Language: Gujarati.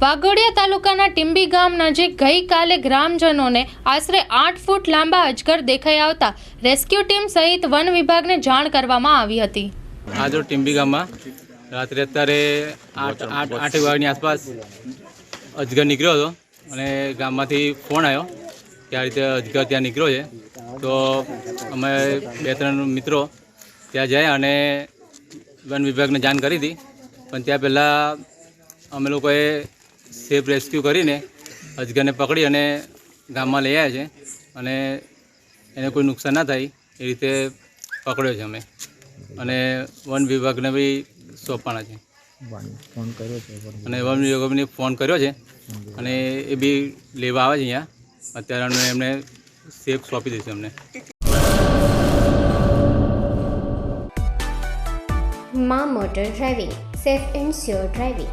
વાઘોડિયા તાલુકાના ટીંબી ગામ નજીક ગઈકાલે ગ્રામજનોને આશરે આઠ ફૂટ લાંબા અજગર દેખાઈ આવતા રેસ્ક્યુ ટીમ સહિત વન વિભાગને જાણ કરવામાં આવી હતી. આ જો ટીંબી ગામમાં રાત્રે અત્યારે આઠ આઠ આઠ વાગ્યાની આસપાસ અજગર નીકળ્યો હતો અને ગામમાંથી ફોન આવ્યો કે આ રીતે અજગર ત્યાં નીકળ્યો છે. તો અમે બે ત્રણ મિત્રો ત્યાં જાય અને વન વિભાગને જાણ કરી હતી. પણ ત્યાં પહેલાં અમે લોકોએ સેફ રેસ્ક્યુ કરીને અજગરને પકડી અને ગામમાં લઈ આવ્યા છે. અને એને કોઈ નુકસાન ના થાય એ રીતે પકડ્યો છે અમે. અને વન વિભાગને બી સોંપવાના છે. ફોન કર્યો છે અને વન વિભાગને ફોન કર્યો છે. અને એ બી લેવા આવે છે અહીંયા. અત્યારે અમે એમને સેફ સોંપી દઈશું અમને માં motor driving safe and sure driving.